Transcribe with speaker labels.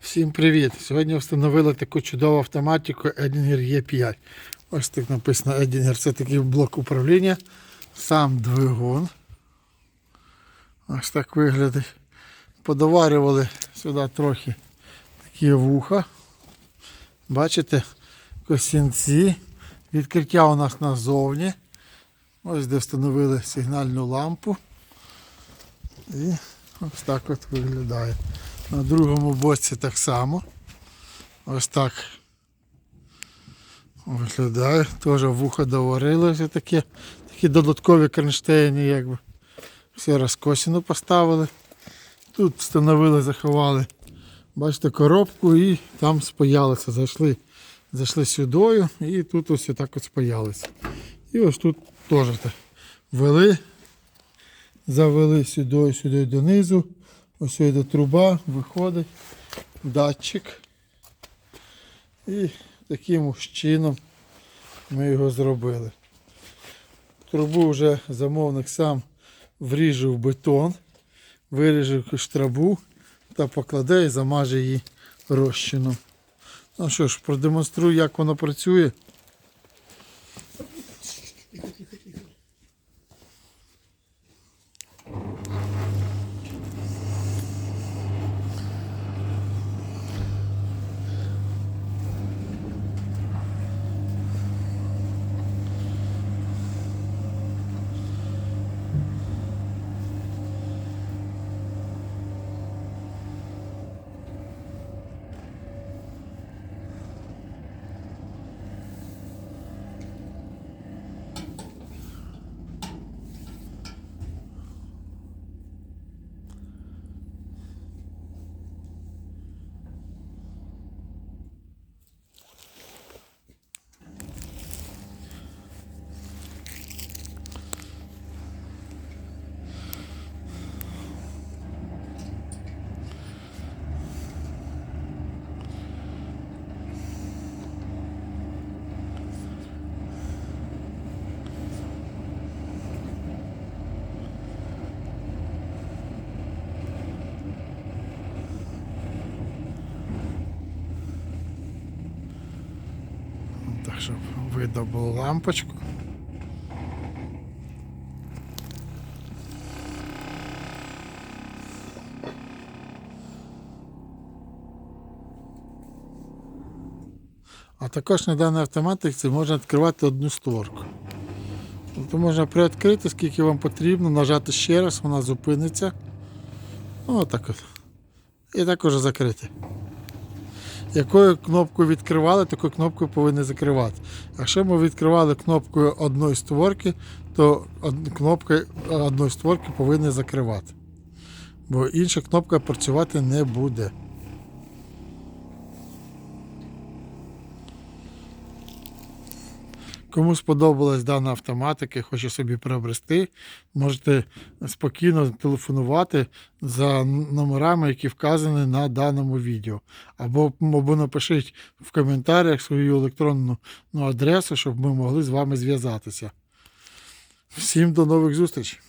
Speaker 1: Всім привіт! Сьогодні встановили таку чудову автоматику Edinger E5. Ось так написано Edinger. Це такий блок управління. Сам двигун. Ось так виглядає. Подоварювали сюди трохи такі вуха. Бачите, косінці. Відкриття у нас назовні. Ось де встановили сигнальну лампу. І ось так от виглядає. На другому боці так само. Ось так виглядає. Теж вухо доварили вже таке. Такі додаткові кронштейни, якби. Все розкосіну поставили. Тут встановили, заховали. Бачите, коробку і там спаялися. Зайшли, зайшли сюдою і тут ось так от спаялися. І ось тут теж так ввели, завели сюди, сюди донизу. Ось йде труба, виходить, датчик. І таким чином ми його зробили. Трубу вже замовник сам вріже в бетон, виріже штрабу та покладе і замаже її розчином. Ну що ж, продемонструю, як воно працює. Так, щоб видно лампочку. А також на даній автоматиці можна відкривати одну створку. Тобто можна приоткрити, скільки вам потрібно, нажати ще раз, вона зупиниться. Отак от. І також закрити. Якою кнопкою відкривали, такою кнопкою повинні закривати. Якщо ми відкривали кнопкою одної створки, то кнопка одної створки повинні закривати. Бо інша кнопка працювати не буде. Кому сподобалась дана автоматика, хоче собі приобрести, можете спокійно телефонувати за номерами, які вказані на даному відео. Або, або напишіть в коментарях свою електронну ну, адресу, щоб ми могли з вами зв'язатися. Всім до нових зустрічей!